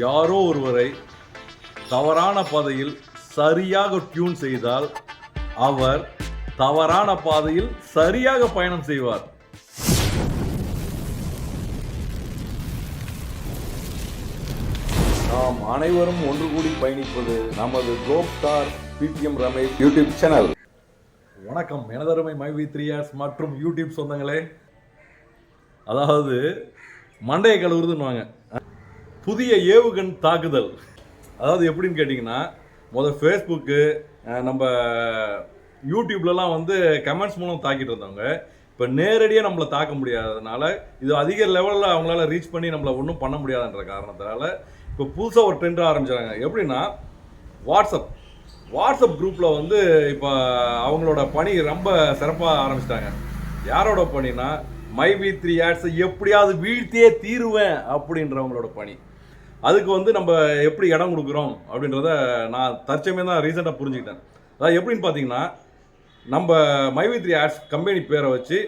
யாரோ ஒருவரை தவறான பாதையில் சரியாக டியூன் செய்தால் அவர் தவறான பாதையில் சரியாக பயணம் செய்வார். நாம் அனைவரும் ஒன்று கூடி பயணிப்பது நமது கோப்டார் பிபிஎம் ரமேஷ் யூடியூப் சேனல். வணக்கம். எனதருமை மைவி த்ரீ இயர்ஸ் மற்றும் யூடியூப் சொந்தங்களே. அதாவது மண்டையை கழுவுறதுன்னுவாங்க. புதிய ஏவுகண் தாக்குதல். அதாவது எப்படின்னு கேட்டிங்கன்னா முதல் ஃபேஸ்புக்கு நம்ம யூடியூப்லலாம் வந்து கமெண்ட்ஸ் மூலம் தாக்கிட்டு இருந்தவங்க இப்போ நேரடியாக நம்மளை தாக்க முடியாததுனால இது அதிக லெவலில் அவங்களால ரீச் பண்ணி நம்மளை ஒன்றும் பண்ண முடியாதுன்ற காரணத்தினால இப்போ புதுசாக ஒரு ட்ரெண்ட் ஆரம்பிச்சாங்க. எப்படின்னா வாட்ஸ்அப் வாட்ஸ்அப் குரூப்பில் வந்து இப்போ அவங்களோட பணி ரொம்ப சிறப்பாக ஆரம்பிச்சிட்டாங்க. யாரோட பணினா மை வி த்ரீ ஆட்ஸை எப்படியாவது வீழ்த்தியே தீருவேன் அப்படின்றவங்களோட பணி. அதுக்கு வந்து நம்ம எப்படி இடம் கொடுக்குறோம் அப்படின்றத நான் தற்சமயம் தான் ரீசெண்டாக புரிஞ்சுக்கிட்டேன். அதாவது எப்படின்னு பார்த்தீங்கன்னா நம்ம மைவித்ரி ஆட்ஸ் கம்பெனி பேரை வச்சு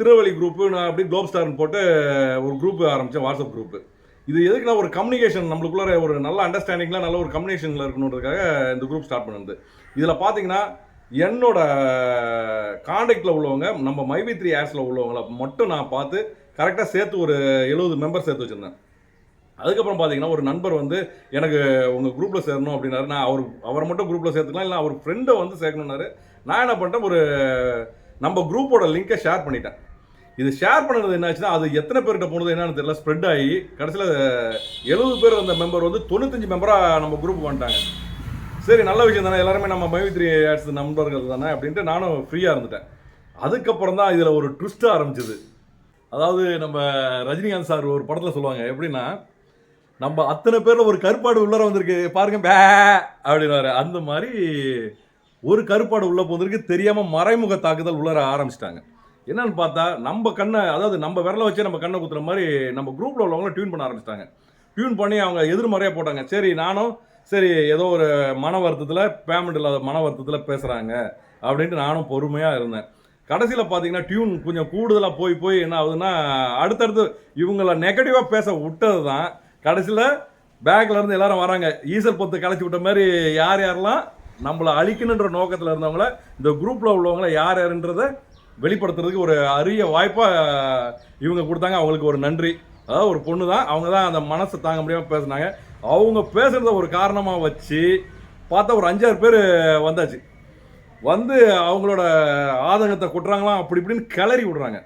திருவள்ளி குரூப்பு நான் அப்படி குளோப் ஸ்டார்னு போட்டு ஒரு குரூப் ஆரம்பித்தேன் வாட்ஸ்அப் குரூப்பு இது எதுக்குன்னா ஒரு கம்யூனிகேஷன் நம்மளுக்குள்ள ஒரு நல்ல அண்டர்ஸ்டாண்டிங்கில் நல்ல ஒரு கம்யூனிகேஷனில் இருக்கணுன்றதுக்காக இந்த குரூப் ஸ்டார்ட் பண்ணுது. இதில் பார்த்தீங்கன்னா என்னோட காண்டாக்டில் உள்ளவங்க நம்ம மைவி த்ரீ ஆட்ஸில் உள்ளவங்களை மட்டும் நான் பார்த்து கரெக்டாக சேர்த்து ஒரு எழுபது மெம்பர் சேர்த்து வச்சுருந்தேன். அதுக்கப்புறம் பார்த்தீங்கன்னா ஒரு நண்பர் வந்து எனக்கு உங்கள் குரூப்பில் சேரணும் அப்படின்னாரு. நான் அவர் அவரை மட்டும் குரூப்பில் சேர்த்துக்கலாம் இல்லை அவர் ஃப்ரெண்டை வந்து சேர்க்கணுன்னாரு நான் என்ன பண்ணிட்டேன் ஒரு நம்ம குரூப்போட லிங்கை ஷேர் பண்ணிட்டேன். இது ஷேர் பண்ணது என்னாச்சுன்னா அது எத்தனை பேர்கிட்ட போனது என்னன்னு தெரியல ஸ்ப்ரெட் ஆகி கடைசியில் எழுபது பேர் அந்த மெம்பர் வந்து தொண்ணூத்தஞ்சு மெம்பராக நம்ம குரூப் வந்துட்டாங்க. சரி நல்ல விஷயம் தானே எல்லாருமே நம்ம மைவித்ரி ஆட்ஸ் நண்பர்கள் தானே அப்படின்ட்டு நானும் ஃப்ரீயாக இருந்துட்டேன். அதுக்கப்புறம் தான் இதில் ஒரு ட்விஸ்ட் ஆரம்பிச்சது. அதாவது நம்ம ரஜினிகாந்த் சார் ஒரு படத்தில் சொல்லுவாங்க எப்படின்னா நம்ம அத்தனை பேரில் ஒரு கருப்பாடு உள்ளார வந்திருக்கு பாருங்க பே அப்படின்னாரு அந்த மாதிரி ஒரு கருப்பாடு உள்ள போந்திருக்கு தெரியாமல் மறைமுக தாக்குதல் உள்ளார ஆரம்பிச்சிட்டாங்க. என்னன்னு பார்த்தா நம்ம கண்ணை அதாவது நம்ம விரலை வச்சே நம்ம கண்ணை குத்துற மாதிரி நம்ம குரூப்பில் உள்ளவங்கள டியூன் பண்ண ஆரம்பிச்சிட்டாங்க. டியூன் பண்ணி அவங்க எதிர்மறையாக போட்டாங்க. சரி நானும் சரி ஏதோ ஒரு மன வருத்தத்தில் பேமெண்ட் இல்லாத மன வருத்தத்தில் பேசுகிறாங்க அப்படின்ட்டு நானும் பொறுமையாக இருந்தேன். கடைசியில் பார்த்தீங்கன்னா டியூன் கொஞ்சம் கூடுதலாக போய் போய் என்ன ஆகுதுன்னா அடுத்தடுத்து இவங்கள நெகட்டிவாக பேச விட்டது தான் கடைசியில் பேக்ல இருந்து எல்லாரும் வராங்க. ஈசல் பொத்து கலைச்சி விட்ட மாதிரி யார் யாரெல்லாம் நம்மளை அழிக்கணுன்ற நோக்கத்தில் இருந்தவங்கள இந்த குரூப்பில் உள்ளவங்கள யார் யாருன்றதை வெளிப்படுத்துறதுக்கு ஒரு அரிய வாய்ப்பாக இவங்க கொடுத்தாங்க. அவங்களுக்கு ஒரு நன்றி. அதாவது ஒரு பொண்ணு தான் அவங்க தான் அந்த மனசை தாங்க முடியாமல் பேசுனாங்க. அவங்க பேசுகிறத ஒரு காரணமாக வச்சு பார்த்தா ஒரு அஞ்சாறு பேர் வந்தாச்சு. வந்து அவங்களோட ஆதங்கத்தை கொட்டுறாங்களாம் அப்படி இப்படின்னு கிளறி விடுறாங்க.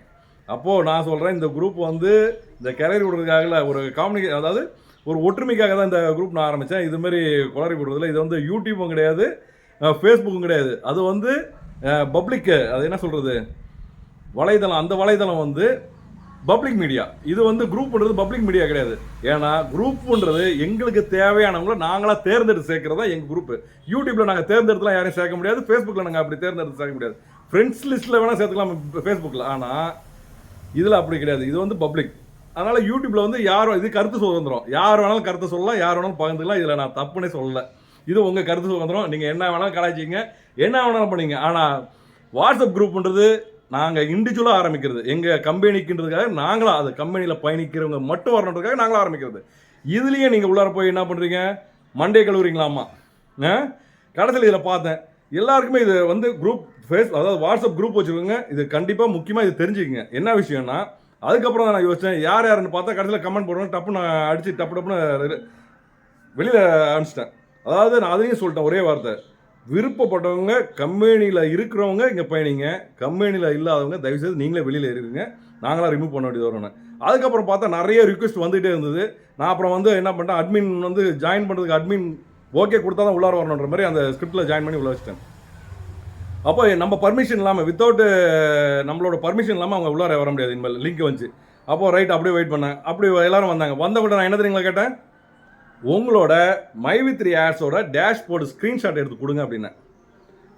அப்போது நான் சொல்கிறேன் இந்த குரூப் வந்து இந்த கிளறி விடுறதுக்காக ஒரு காமெடி அதாவது ஒரு ஒற்றுமைக்காக தான் இந்த குரூப் நான் ஆரம்பித்தேன் இதுமாரி குளறி விடுறதுல இது வந்து யூடியூப்பும் கிடையாது ஃபேஸ்புக்கும் கிடையாது. அது வந்து பப்ளிக்கு அது என்ன சொல்கிறது வலைதளம் அந்த வலைதளம் வந்து பப்ளிக் மீடியா இது வந்து குரூப்ன்றது பப்ளிக் மீடியா கிடையாது. ஏன்னா குரூப்ன்றது எங்களுக்கு தேவையானவங்கள நாங்களாக தேர்ந்தெடுத்து சேர்க்கறது தான் எங்கள் குரூப் யூடியூப்பில் நாங்கள் தேர்ந்தெடுத்துலாம் யாரையும் சேர்க்க முடியாது ஃபேஸ்புக்கில் நாங்கள் அப்படி தேர்ந்தெடுத்து சேர்க்க முடியாது. ஃப்ரெண்ட்ஸ் லிஸ்ட்டில் வேணால் சேர்த்துக்கலாம் ஃபேஸ்புக்கில் ஆனால் இதில் அப்படி கிடையாது. இது வந்து பப்ளிக் அதனால் யூடியூப்ல வந்து யாரும் இது கருத்து சுதந்திரம். யார் வேணாலும் கருத்து சொல்லலாம் யார் வேணாலும் பகிர்ந்துக்கலாம். இதில் நான் தப்புனே சொல்லல. இது உங்கள் கருத்து சுதந்திரம். நீங்கள் என்ன வேணாலும் கலாய்ச்சிங்க என்ன வேணாலும் பண்ணீங்க. ஆனால் வாட்ஸ்அப் குரூப்ன்றது நாங்கள் இண்டிவிஜுவலாக ஆரம்பிக்கிறது. எங்கள் கம்பெனிக்குன்றதுக்காக நாங்களாக அது கம்பெனியில் பயணிக்கிறவங்க மட்டும் வரணுன்றதுக்காக நாங்களாக ஆரம்பிக்கிறது. இதுலேயே நீங்கள் உள்ளார போய் என்ன பண்ணுறீங்க மண்டே கழுவுறீங்களாமா ஆ? கடைசியில் இதில் பார்த்தேன். எல்லாருக்குமே இது வந்து குரூப் ஃபேஸ் அதாவது வாட்ஸ்அப் குரூப் வச்சுருக்கோங்க இது கண்டிப்பாக முக்கியமாக இது தெரிஞ்சுக்கங்க. என்ன விஷயம்னா அதுக்கப்புறம் நான் யோசித்தேன் யார் யாருன்னு பார்த்தா கடைசியில் கமெண்ட் போடுவேன் டப்பு நான் அடித்து டப்பு டப்புன்னு வெளியில் அனுப்பிச்சிட்டேன். அதாவது நான் அதையும் சொல்லிட்டேன் ஒரே வார்த்தை. விருப்பப்பட்டவங்க கம்பெனியில் இருக்கிறவங்க இங்கே பயணிங்க. கம்பெனியில் இல்லாதவங்க தயவுசெய்து நீங்களே வெளியில் இருக்குங்க நாங்களாம் ரிமூவ் பண்ண வேண்டியது வரணும். அதுக்கப்புறம் பார்த்தா நிறைய ரிக்வெஸ்ட் வந்துகிட்டே இருந்தது. நான் அப்புறம் வந்து என்ன பண்ணிட்டேன் அட்மின் வந்து ஜாயின் பண்ணுறதுக்கு அட்மின் ஓகே கொடுத்தா தான் உள்ளார வரணுன்ற மாதிரி அந்த ஸ்கிரிப்டில் ஜாயின் பண்ணி உள்ள வச்சிட்டேன். அப்போ நம்ம பர்மிஷன் இல்லாமல் வித்தவுட் நம்மளோட பர்மிஷன் இல்லாமல் அவங்க உள்ளார வர முடியாது இனிமேல் லிங்க் வந்துச்சு அப்போ ரைட் அப்படியே வெயிட் பண்ணேன். அப்படி எல்லாரும் வந்தாங்க. வந்த உடனே நான் என்ன தெரியுங்களா கேட்டேன்? உங்களோட மைவி த்ரீ ஆட்ஸோட டேஷ்போர்டு ஸ்க்ரீன்ஷாட் எடுத்து கொடுங்க அப்படின்னேன்.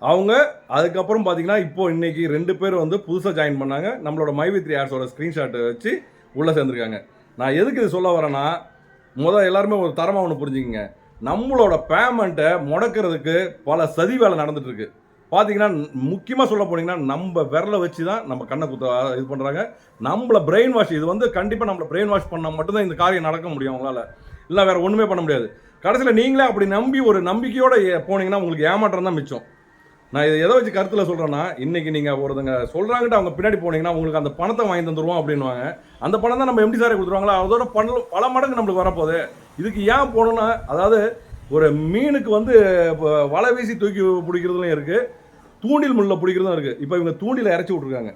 அவங்க அதுக்கப்புறம் பார்த்தீங்கன்னா இப்போ இன்றைக்கி ரெண்டு பேர் வந்து புதுசாக ஜாயின் பண்ணாங்க. நம்மளோட மைவி த்ரீ ஆட்ஸோட ஸ்க்ரீன்ஷாட்டை வச்சு உள்ளே சேர்ந்துருக்காங்க. நான் எதுக்கு இது சொல்ல வரேன்னா முதல் எல்லாருமே ஒரு தரமாக ஒன்று புரிஞ்சுக்கிங்க. நம்மளோட பேமெண்ட்டை முடக்கிறதுக்கு பல சதி வேலை நடந்துட்டு பார்த்தீங்கன்னா முக்கியமாக சொல்ல போனீங்கன்னா நம்ம விரலை வச்சு தான் நம்ம கண்ணை குத்த இது பண்ணுறாங்க நம்மளை பிரெயின் வாஷ் இது வந்து கண்டிப்பாக நம்மளை பிரெயின் வாஷ் பண்ணால் மட்டும்தான் இந்த காரியம் நடக்க முடியும் அவங்களால. இல்லை வேறு ஒன்றுமே பண்ண முடியாது. கடைசியில் நீங்களே அப்படி நம்பி ஒரு நம்பிக்கையோடு போனீங்கன்னா உங்களுக்கு ஏமாற்றம் தான் மிச்சம். நான் இதை எதை வச்சு கருத்தில் சொல்கிறேன்னா இன்றைக்கி நீங்கள் ஒருத்தங்க சொல்கிறாங்கிட்ட அவங்க பின்னாடி போனீங்கன்னா உங்களுக்கு அந்த பணத்தை வாங்கி தந்துடுவோம் அப்படின்வாங்க அந்த பணம் தான் நம்ம எம்டி சாரை கொடுத்துருவாங்களா? அதோட பணம் பல மடங்கு நம்மளுக்கு வரப்போகுது. இதுக்கு ஏன் போகணுன்னா அதாவது ஒரு மீனுக்கு வந்து இப்போ வலை வீசி தூக்கி பிடிக்கிறதுலையும் இருக்குது தூண்டில் முள்ளில் பிடிக்கிறதும் இருக்குது இப்போ இவங்க தூண்டில இறச்சி விட்ருக்காங்க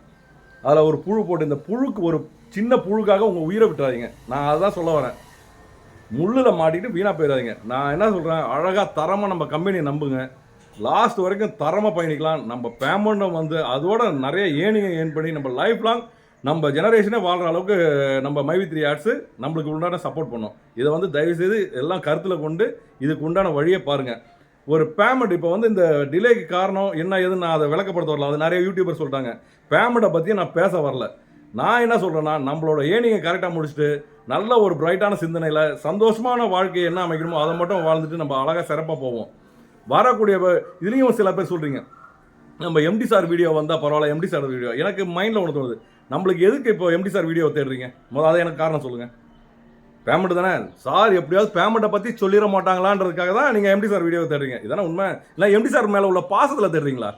அதில் ஒரு புழு போட்டு இந்த புழுக்கு ஒரு சின்ன புழுக்காக உங்கள் உயிரை விட்டுறாதீங்க. நான் அதான் சொல்ல வரேன். முள்ளில் மாட்டிட்டு வீணாக போயிடாதீங்க நான் என்ன சொல்கிறேன் அழகாக தரமாக நம்ம கம்பெனியை நம்புங்க. லாஸ்ட் வரைக்கும் தரமாக பயணிக்கலாம். நம்ம பேமெண்ட்டும் வந்து அதோட நிறைய ஏனிங்க ஏன் பண்ணி நம்ம லைஃப் லாங் நம்ம ஜெனரேஷனே வாழ்கிற அளவுக்கு நம்ம மைவி த்ரீ ஆர்ட்ஸு நம்மளுக்கு உண்டான சப்போர்ட் பண்ணோம். இதை வந்து தயவுசெய்து எல்லாம் கருத்தில் கொண்டு இதுக்கு உண்டான வழியை பாருங்கள் ஒரு பேமெண்ட் இப்போ வந்து இந்த டிலேக்கு காரணம் என்ன ஏதுன்னு நான் அதை விளக்கப்படுத்த வரல. அது நிறைய யூடியூபர் சொல்லிட்டாங்க பேமெண்ட்டை பற்றி நான் பேச வரல. நான் என்ன சொல்கிறேன்னா நம்மளோட ஏனிங்கை கரெக்டாக முடிச்சுட்டு நல்ல ஒரு பிரைட்டான சிந்தனையில் சந்தோஷமான வாழ்க்கையை என்ன அமைக்கணுமோ அதை மட்டும் வாழ்ந்துட்டு நம்ம அழகாக சிறப்பாக போவோம். வரக்கூடிய இதுலேயும் சில பேர் சொல்கிறீங்க நம்ம எம்டி சார் வீடியோ வந்தால் பரவாயில்ல எம்டி சார் வீடியோ எனக்கு மைண்டில் ஒன்று தோணுது. நம்மளுக்கு எதுக்கு இப்போ எம்டி சார் வீடியோ தேடுறீங்க? முதல்ல அதை எனக்கு காரணம் சொல்லுங்கள் பேமெண்ட் தானே? சார் எப்படியாவது பேமெண்ட்டை பற்றி சொல்லிட மாட்டாங்களான்றதுக்காக தான் நீங்கள் எம்டி சார் வீடியோ தேடுறீங்க. இதானே உண்மை? இல்லை எம்டி சார் மேலே உள்ள பாசத்தில் தேடுறீங்களா?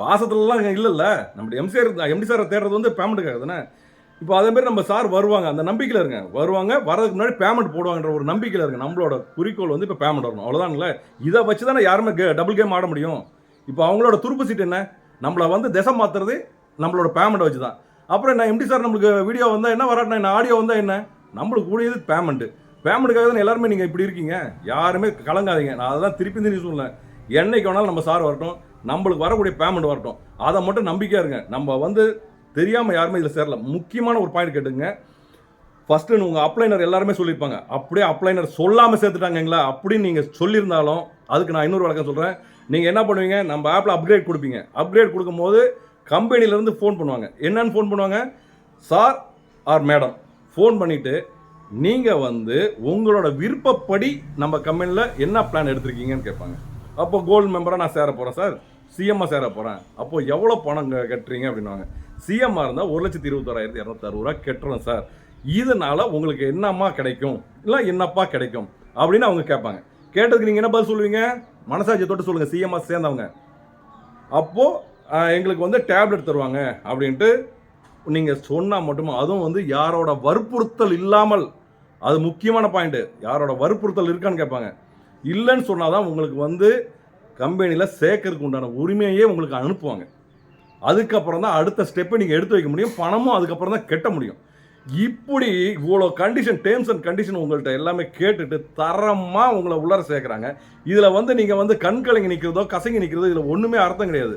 பாசத்துலலாம் இல்லைல்ல. நம்ம எம்சிஆர் எம்டி சாரை தேடுறது வந்து பேமெண்ட்டுக்காக தானே? இப்போ அதே மாதிரி நம்ம சார் வருவாங்க. அந்த நம்பிக்கையில் இருங்க. வருவாங்க வரதுக்கு முன்னாடி பேமெண்ட் போடுவாங்கன்ற ஒரு நம்பிக்கையில் இருங்க. நம்மளோட குறிக்கோள் வந்து இப்போ பேமெண்ட் வரணும். அவ்வளோதாங்களே இதை வச்சு தானே யாருமே கே டபுள் கேம் ஆட முடியும். இப்போ அவங்களோட துருப்பு சீட் என்ன? நம்மளை வந்து திசை மாற்றுறது நம்மளோட பேமெண்ட்டை வச்சு தான் அப்புறம் என்ன எம்டி சார் நம்மளுக்கு வீடியோ வந்தால் என்ன வராட்டினா என்ன? ஆடியோ வந்தால் என்ன? நம்மளுக்கு கூடியது பேமெண்ட்டு பேமெண்ட்டுக்காக தான் எல்லாருமே நீங்கள் இப்படி இருக்கீங்க? யாருமே கலங்காதீங்க. நான் அதான் திருப்பி திரும்பி சொல்லல. என்னைக்கு வேணாலும் நம்ம சார் வரட்டும். நம்மளுக்கு வரக்கூடிய பேமெண்ட் வரட்டும். அதை மட்டும் நம்பிக்கையாக இருங்க. நம்ம வந்து தெரியாமல் யாருமே இதில் சேரல. முக்கியமான ஒரு பாயிண்ட் கேட்டுங்க ஃபஸ்ட்டு உங்கள் அப்ளைனர் எல்லாருமே சொல்லியிருப்பாங்க. அப்படியே அப்ளைனர் சொல்லாமல் சேர்த்துட்டாங்கங்களா? அப்படின்னு நீங்கள் சொல்லியிருந்தாலும் அதுக்கு நான் இன்னொரு வழக்கம் சொல்கிறேன் நீங்கள் என்ன பண்ணுவீங்க? நம்ம ஆப்பில் அப்கிரேட் கொடுப்பீங்க. அப்கிரேட் கொடுக்கும்போது கம்பெனிலேருந்து ஃபோன் பண்ணுவாங்க. என்னன்னு ஃபோன் பண்ணுவாங்க? சார் ஆர் மேடம் ஃபோன் பண்ணிவிட்டு நீங்கள் வந்து உங்களோட விருப்பப்படி நம்ம கம்பெனியில் என்ன பிளான் எடுத்திருக்கீங்கன்னு கேட்பாங்க. அப்போ கோல்டு மெம்பராக நான் சேர போகிறேன் சார். சிஎம்மாக சேர போகிறேன் அப்போ எவ்வளோ பணம் கட்டுறீங்க அப்படின்னுவாங்க. சிஎம்மாக இருந்தால் ஒரு லட்சத்தி இருபத்தோராயிரத்தி இரநூத்தறுபது ரூபா கட்டுறோம் சார். இதனால் உங்களுக்கு என்னம்மா கிடைக்கும்? இல்லை என்னப்பா கிடைக்கும்? அப்படின்னு அவங்க கேட்பாங்க. கேட்டதுக்கு நீங்கள் என்ன பதில் சொல்லுவீங்க? மனசாட்சி தொட்டு சொல்லுங்கள் சிஎம்மாக சேர்ந்தவங்க. அப்போது எங்களுக்கு வந்து டேப்லெட் தருவாங்க அப்படின்ட்டு நீங்கள் சொன்னால் மட்டுமா அதுவும் வந்து யாரோட வற்புறுத்தல் இல்லாமல். அது முக்கியமான பாயிண்ட்டு யாரோட வற்புறுத்தல் இருக்கான்னு கேட்பாங்க. இல்லைன்னு சொன்னால் தான் உங்களுக்கு வந்து கம்பெனியில் சேர்க்கறதுக்கு உண்டான உரிமையே உங்களுக்கு அனுப்புவாங்க. அதுக்கப்புறம் தான் அடுத்த ஸ்டெப்பை நீங்கள் எடுத்து வைக்க முடியும். பணமும் அதுக்கப்புறம் தான் கட்ட முடியும். இப்படி இவ்வளோ கண்டிஷன் டேர்ம்ஸ் அண்ட் கண்டிஷன் உங்கள்கிட்ட எல்லாமே கேட்டுட்டு தரமாக உங்களை உள்ளார சேர்க்குறாங்க. இதில் வந்து நீங்கள் வந்து கண்கலங்கி நிற்கிறதோ கசங்கி நிற்கிறதோ இதில் ஒன்றுமே அர்த்தம் கிடையாது.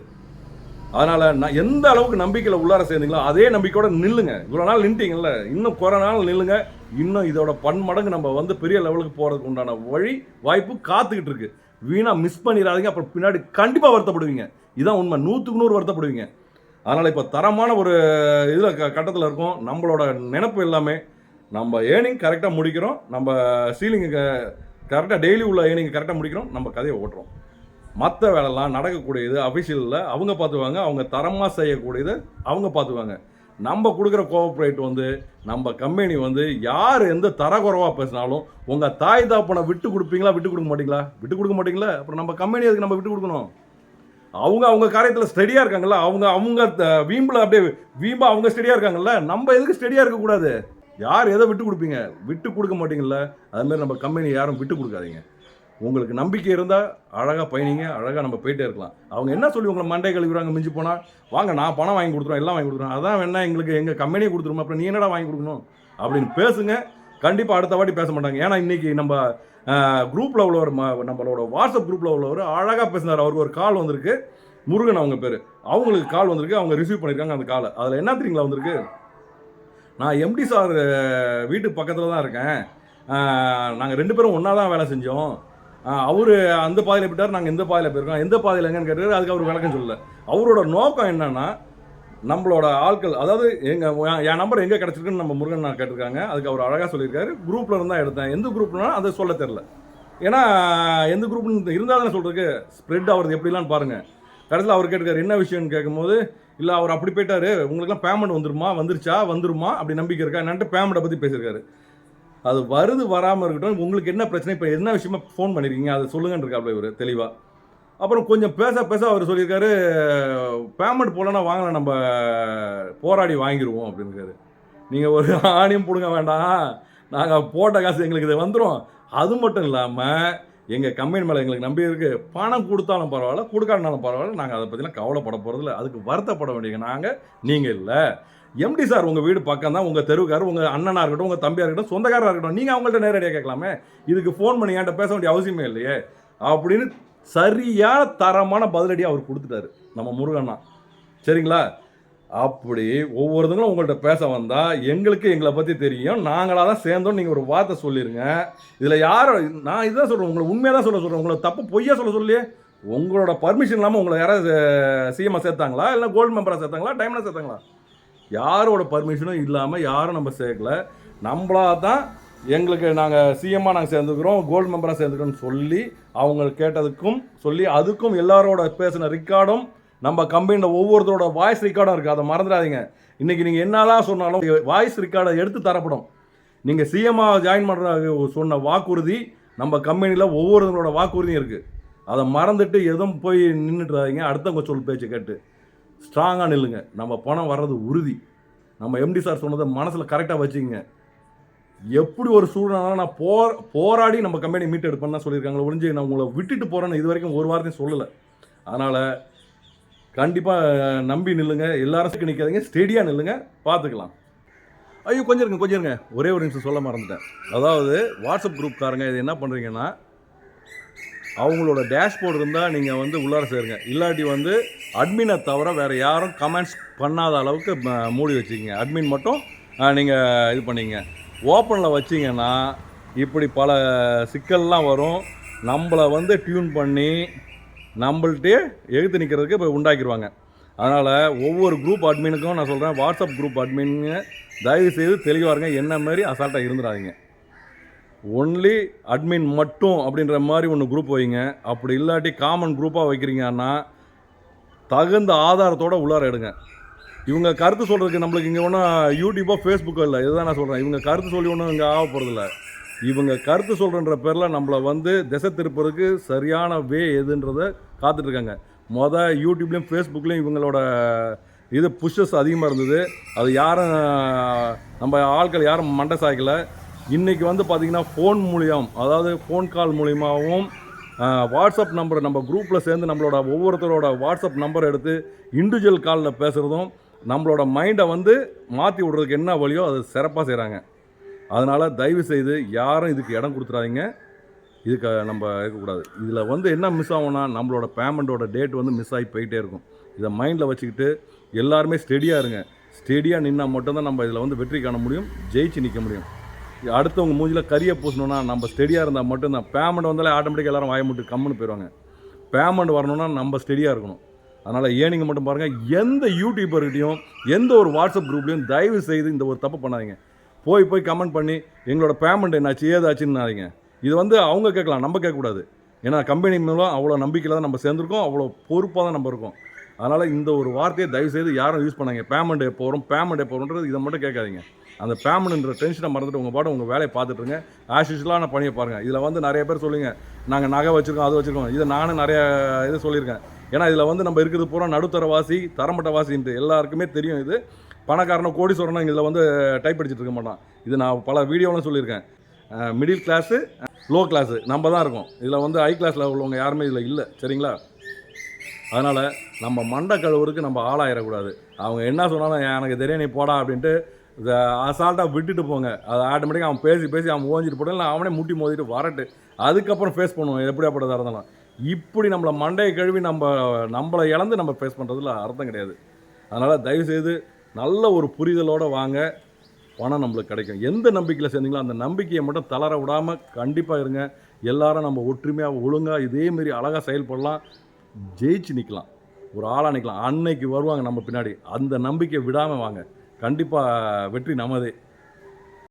அதனால் நான் எந்த அளவுக்கு நம்பிக்கையில் உள்ளார சேர்ந்தீங்களோ அதே நம்பிக்கையோட நில்லுங்க. இவ்வளோ நாள் நின்ட்டீங்கல்ல இன்னும் குறை நாள் நில்லுங்க. இன்னும் இதோட பன்மடங்கு நம்ம வந்து பெரிய லெவலுக்கு போகிறதுக்கு உண்டான வழி வாய்ப்பு காத்துக்கிட்டு இருக்கு. வீணாக மிஸ் பண்ணிடாதீங்க. அப்புறம் பின்னாடி கண்டிப்பாக வருத்தப்படுவீங்க. இதான் உண்மை. நூற்றுக்கு நூறு வருத்தப்படுவீங்க. அதனால் இப்போ தரமான ஒரு இதில் க கட்டத்தில் இருக்கும். நம்மளோட நினப்பு எல்லாமே நம்ம ஏர்னிங் கரெக்டாக முடிக்கிறோம். நம்ம சீலிங்கு கரெக்டாக டெய்லி உள்ள ஏர்னிங் கரெக்டாக முடிக்கிறோம். நம்ம கதையை ஓட்டுறோம். மற்ற வேலைலாம் நடக்கக்கூடியது அஃபிஷியலில் அவங்க பார்த்துக்குவாங்க அவங்க தரமாக செய்யக்கூடியது அவங்க பார்த்துக்குவாங்க. நம்ம கொடுக்குற கோஆப்ரேட் வந்து நம்ம கம்பெனி வந்து யார் எந்த தரக்குறவாக பேசினாலும் உங்கள் தாய் தாப்பனை விட்டு கொடுப்பீங்களா விட்டு கொடுக்க மாட்டீங்களா? விட்டு கொடுக்க மாட்டீங்களா? அப்புறம் நம்ம கம்பெனி அதுக்கு நம்ம விட்டு கொடுக்கணும்? அவங்க அவங்க காரியத்தில் ஸ்டெடியாக இருக்காங்கல்ல அவங்க அவங்க த- வீம்பில் அப்படியே வீம்பா அவங்க ஸ்டெடியாக இருக்காங்கல்ல நம்ம எதுக்கு ஸ்டெடியாக இருக்கக்கூடாது? யார் எதை விட்டு கொடுப்பீங்க? விட்டு கொடுக்க மாட்டீங்கல்ல அதுமாரி நம்ம கம்பெனி யாரும் விட்டு கொடுக்காதீங்க. உங்களுக்கு நம்பிக்கை இருந்தால் அழகாக பயணிங்க அழகாக நம்ம போயிட்டே இருக்கலாம். அவங்க என்ன சொல்லி உங்களை மண்டை கழுவுறாங்க மிஞ்சி போனால் வாங்க நான் பணம் வாங்கி கொடுத்துருவோம் எல்லாம் வாங்கி கொடுத்துருவோம் அதான் வேணா எங்களுக்கு எங்கள் கம்பெனியை கொடுத்துருமா? அப்புறம் நீ என்னடா வாங்கி கொடுக்கணும்? அப்படின்னு பேசுங்க. கண்டிப்பாக அடுத்த வாட்டி பேச மாட்டாங்க. ஏன்னா இன்றைக்கி நம்ம குரூப்பில் உள்ளவர் ம- நம்மளோட வாட்ஸ்அப் குரூப்பில் உள்ளவர் அழகாக பேசினார். அவருக்கு ஒரு கால் வந்திருக்கு. முருகன் அவங்க பேர். அவங்களுக்கு கால் வந்திருக்கு. அவங்க ரிசீவ் பண்ணியிருக்காங்க அந்த காலை அதில் என்ன தெரியுங்களா வந்திருக்கு? நான் எம்டி சார் வீட்டு பக்கத்தில் தான் இருக்கேன். நாங்கள் ரெண்டு பேரும் ஒன்றா தான் வேலை செஞ்சோம். அவர் அந்த பாதையில் போயிட்டார் நாங்கள் இந்த பாதையில் போயிருக்கோம். எந்த பாதையில் எங்கன்னு கேட்டார் அதுக்கு அவர் விளக்கம் சொல்லல. அவரோட நோக்கம் என்னன்னா நம்மளோட ஆட்கள் அதாவது எங்கள் என் நம்பர் எங்கே கிடச்சிருக்குன்னு நம்ம முருகன் நான் கேட்டிருக்காங்க. அதுக்கு அவர் அழகாக சொல்லியிருக்காரு. குரூப்பில் இருந்தால் எடுத்தேன். எந்த குரூப்னா அதை சொல்ல தெரில ஏன்னா எந்த குரூப்னு இருந்தால் தானே சொல்கிறதுக்கு ஸ்ப்ரெட் ஆகிறது எப்படிலாம்னு பாருங்கள் கடைசியில் அவர் கேட்டிருக்காரு என்ன விஷயம்னு கேட்கும்போது இல்லை அவர் அப்படி போயிட்டாரு. உங்களுக்குலாம் பேமெண்ட் வந்துருமா? வந்துருச்சா? வந்துருமா? அப்படி நம்பிக்கை இருக்கா? என்னன்ட்டு பேமெண்ட்டை பற்றி பேசியிருக்காரு. அது வருது வராமல் இருக்கட்டும். உங்களுக்கு என்ன பிரச்சனை? இப்போ என்ன விஷயமா ஃபோன் பண்ணியிருக்கீங்க அதை சொல்லுங்கன்னு இருக்காப்ல இவர் தெளிவாக அப்புறம் கொஞ்சம் பேச பேச அவர் சொல்லியிருக்காரு பேமெண்ட் போகலன்னா வாங்கலாம் நம்ம போராடி வாங்கிடுவோம் அப்படின்னுக்காரு. நீங்கள் ஒரு ஆணியம் பிடுங்க வேண்டாம். நாங்கள் போட்ட காசு எங்களுக்கு இது வந்துடும் அது மட்டும் இல்லாமல் எங்கள் கம்பெனி மேலே எங்களுக்கு நம்பி இருக்குது பணம் கொடுத்தாலும் பரவாயில்ல கொடுக்காட்டினாலும் பரவாயில்ல. நாங்கள் அதை பற்றிலாம் கவலைப்பட போகிறதில்ல அதுக்கு வருத்தப்பட வேண்டிய நாங்கள் நீங்கள் இல்லை. எம்டி சார் உங்கள் வீடு பக்கம் தான். உங்கள் தெருவுக்கார் உங்கள் அண்ணனாக இருக்கட்டும் உங்கள் தம்பியாக இருக்கட்டும் சொந்தக்காராக இருக்கட்டும் நீங்கள் அவங்கள்ட்ட நேரடியாக கேட்கலாமே? இதுக்கு ஃபோன் பண்ணி என்கிட்ட பேச வேண்டிய அவசியமே இல்லையே? அப்படின்னு சரியான தரமான பதிலடி அவர் கொடுத்துட்டாரு. நம்ம முருகண்ணா. சரிங்களா? அப்படி ஒவ்வொருத்தங்களும் உங்கள்கிட்ட பேச வந்தால் எங்களுக்கு எங்களை பற்றி தெரியும். நாங்களாக தான் சேர்ந்தோம். நீங்கள் ஒரு வார்த்தை சொல்லிடுங்க இதில் யாரும் நான் இதுதான் சொல்கிறேன் உங்களை உண்மையாக தான் சொல்ல சொல்கிறேன் உங்களை தப்பு பொய்யா சொல்ல சொல்லியே உங்களோட பர்மிஷன் இல்லாமல் உங்களை யாராவது சிஎம்மாக சேர்த்தாங்களா? இல்லை கோல்டு மெம்பராக சேர்த்தாங்களா? டைமில் சேர்த்தாங்களா? யாரோட பர்மிஷனும் இல்லாமல் யாரும் நம்ம சேர்க்கல. நம்மளா தான் எங்களுக்கு நாங்கள் சிஎம்மாக நாங்கள் சேர்ந்துக்கிறோம் கோல்டு மெம்பராக சேர்ந்துக்கிறோம்னு சொல்லி அவங்க கேட்டதுக்கும் சொல்லி அதுக்கும் எல்லாரோட பேசின ரெக்கார்டும் நம்ம கம்பெனியில் ஒவ்வொருத்தரோட வாய்ஸ் ரெக்கார்டும் இருக்குது அதை மறந்துடாதீங்க. இன்றைக்கி நீங்கள் என்னெல்லாம் சொன்னாலும் வாய்ஸ் ரெக்கார்டை எடுத்து தரப்படும். நீங்கள் சிஎம்மாக ஜாயின் பண்ணுற சொன்ன வாக்குறுதி நம்ம கம்பெனியில் ஒவ்வொருத்தங்களோட வாக்குறுதியும் இருக்குது அதை மறந்துட்டு எதுவும் போய் நின்றுட்டுறாதீங்க அடுத்தவங்க சொல் பேச்சு கேட்டு. ஸ்ட்ராங்காக நில்லுங்க. நம்ம பணம் வர்றது உறுதி. நம்ம எம்டி சார் சொன்னதை மனசில் கரெக்டாக வச்சுக்கோங்க. எப்படி ஒரு சூழ்நிலை நான் போர் போராடி நம்ம கம்பெனி மீட் எடுப்பேன்னு தான் சொல்லியிருக்காங்களே ஒழிஞ்சு நான் உங்களை விட்டுட்டு போகிறேன்னு இது வரைக்கும் ஒரு வாரத்தையும் சொல்லலை. அதனால் கண்டிப்பாக நம்பி நில்லுங்க. எல்லாரும் நிற்காதீங்க ஸ்டெடியாக நில்லுங்க. பார்த்துக்கலாம். ஐயோ கொஞ்சம் இருங்க கொஞ்சம் இருங்க. ஒரே ஒரு நிமிஷம் சொல்ல மறந்துட்டேன். அதாவது வாட்ஸ்அப் குரூப்காரங்க இது என்ன பண்ணுறீங்கன்னா அவங்களோட டேஷ்போர்டு இருந்தால் நீங்கள் வந்து உள்ளார சேருங்க. இல்லாட்டி வந்து அட்மினை தவிர வேறு யாரும் கமெண்ட்ஸ் பண்ணாத அளவுக்கு மூடி வச்சுக்கிங்க. அட்மின் மட்டும் நீங்கள் இது பண்ணிங்க ஓப்பனில் வச்சிங்கன்னா இப்படி பல சிக்கல்லாம் வரும். நம்மளை வந்து டியூன் பண்ணி நம்மள்ட்டே எழுத்து நிற்கிறதுக்கு இப்போ உண்டாக்கிடுவாங்க அதனால் ஒவ்வொரு குரூப் அட்மினுக்கும் நான் சொல்கிறேன் வாட்ஸ்அப் குரூப் அட்மினுங்க தயவு செய்து தெளிவாக இருங்க. என்ன மாதிரி அசால்ட்டாக இருந்துடாதீங்க. ஒன்லி அட்மின் மட்டும் அப்படின்ற மாதிரி ஒன்று குரூப் வைங்க. அப்படி இல்லாட்டி காமன் குரூப்பாக வைக்கிறீங்கன்னா தகுந்த ஆதாரத்தோட உள்ளார எடுங்க. இவங்க கருத்து சொல்கிறதுக்கு நம்மளுக்கு இங்கே ஒன்றும் யூடியூப்போ ஃபேஸ்புக்கோ இல்லை இதுதான் நான் சொல்கிறேன் இவங்க கருத்து சொல்லி ஒன்றும் இங்கே ஆக போகிறதில்ல இவங்க கருத்து சொல்கிறன்ற பேரில் நம்மளை வந்து திசை திருப்பதுக்கு சரியான வே எதுன்றதை காத்துட்ருக்காங்க மொதல் யூடியூப்லேயும் ஃபேஸ்புக்லேயும் இவங்களோட இது புஷஸ் அதிகமாக இருந்தது. அது யாரும் நம்ம ஆட்கள் யாரும் மண்டை சாய்க்கலை. இன்றைக்கி வந்து பார்த்திங்கன்னா ஃபோன் மூலியம் அதாவது ஃபோன் கால் மூலியமாகவும் வாட்ஸ்அப் நம்பர் நம்ம குரூப்பில் சேர்ந்து நம்மளோட ஒவ்வொருத்தரோட வாட்ஸ்அப் நம்பர் எடுத்து இண்டிவிஜுவல் காலில் பேசுகிறதும் நம்மளோட மைண்டை வந்து மாற்றி விடுறதுக்கு என்ன வழியோ அது சிறப்பாக செய்கிறாங்க அதனால் தயவு செய்து யாரும் இதுக்கு இடம் கொடுத்துறாதீங்க. இதுக்கு நம்ம இருக்கக்கூடாது இதில் வந்து என்ன மிஸ் ஆகும்னா நம்மளோட பேமெண்ட்டோட டேட் வந்து மிஸ் ஆகி போயிட்டே இருக்கும். இதை மைண்டில் வச்சுக்கிட்டு எல்லாருமே ஸ்டெடியாக இருங்க. ஸ்டெடியாக நின்னால் மட்டும்தான் நம்ம இதில் வந்து வெற்றி காண முடியும் ஜெயிச்சு நிற்க முடியும். அடுத்தவங்க மூஞ்சில் கரியை பூசணுன்னா நம்ம ஸ்டெடியாக இருந்தால் மட்டும்தான் பேமெண்ட் வந்தாலே ஆட்டோமேட்டிக்காக எல்லாரும் வாய முட்டு கம்முன்னு போயிடுவாங்க பேமெண்ட் வரணும்னா நம்ம ஸ்டெடியாக இருக்கணும். அதனால் ஏனிங்க மட்டும் பாருங்கள் எந்த யூடியூபர்கிட்டையும் எந்த ஒரு வாட்ஸ்அப் குரூப்லையும் தயவு செய்து இந்த ஒரு தப்பு பண்ணாதீங்க. போய் போய் கமெண்ட் பண்ணி எங்களோட பேமெண்ட் என்னாச்சு ஏதாச்சுன்னாதீங்க. இது வந்து அவங்க கேட்கலாம் நம்ம கேட்கக்கூடாது. ஏன்னா கம்பெனி மூலம் அவ்வளோ நம்பிக்கையில் தான் நம்ம சேர்ந்துருக்கோம் அவ்வளோ பொறுப்பாக தான் நம்ம இருக்கோம். அதனால் இந்த ஒரு வார்த்தையை தயவு செய்து யாரும் யூஸ் பண்ணாங்க பேமெண்ட் எப்போ வரும் பேமெண்ட் எப்போ வரும்ன்றது இதை மட்டும் கேட்காதீங்க. அந்த பேமெண்ட்ன்ற டென்ஷனை மறந்துட்டு உங்கள் பாட்டு உங்கள் வேலையை பார்த்துட்டுருங்க ஆஸ் யூஸ்வலான பணியை பாருங்கள் இதில் வந்து நிறைய பேர் சொல்லுங்க நாங்கள் நகை வச்சுருக்கோம் அது வச்சுருக்கோம். இதை நானும் நிறைய இது சொல்லியிருக்கேன். ஏன்னா இதில் வந்து நம்ம இருக்கிறது பூரா நடுத்தரவாசி தரமட்டவாசின்ட்டு எல்லாருக்குமே தெரியும் இது. பணக்காரனோ கோடீஸ்வரனோ இதில் வந்து டைப் அடிச்சிட்டு இருக்க மாட்டான். இது நான் பல வீடியோவிலும் சொல்லியிருக்கேன். மிடில் கிளாஸு லோ கிளாஸு நம்ம தான் இருக்கோம். இதில் வந்து ஹை கிளாஸில் உள்ளவங்க யாருமே இதில் இல்லை. சரிங்களா? அதனால் நம்ம மண்டை கழுவுறதுக்கு நம்ம ஆளாயிடக்கூடாது அவங்க என்ன சொன்னாலும் எனக்கு தெரியும் நீ போடா அப்படின்ட்டு இதை அசால்ட்டாக விட்டுட்டு போங்க. அது ஆட்டோமேட்டிக்காக அவன் பேசி பேசி அவன் ஓஞ்சிட்டு போட்டு இல்லை அவனே முட்டி மோதிட்டு வரட்டு. அதுக்கப்புறம் ஃபேஸ் பண்ணுவோம். எப்படியாப்பட்டதாக இருந்தாலும். இப்படி நம்மளை மண்டையை கழுவி நம்ம நம்மளை இழந்து நம்ம ஃபேஸ் பண்ணுறதுல அர்த்தம் கிடையாது. அதனால் தயவுசெய்து நல்ல ஒரு புரிதலோடு வாங்க. பணம் நம்மளுக்கு கிடைக்கும். எந்த நம்பிக்கையில் சேர்ந்தீங்களோ அந்த நம்பிக்கையை மட்டும் தளர விடாமல் கண்டிப்பாக இருங்க. எல்லாரும் நம்ம ஒற்றுமையாக ஒழுங்காக இதேமாரி அழகாக செயல்படலாம். ஜெயிச்சு நிற்கலாம் ஒரு ஆளாக நிற்கலாம் அன்னைக்கு வருவாங்க நம்ம பின்னாடி. அந்த நம்பிக்கை விடாமல் வாங்க. கண்டிப்பாக வெற்றி நமதே.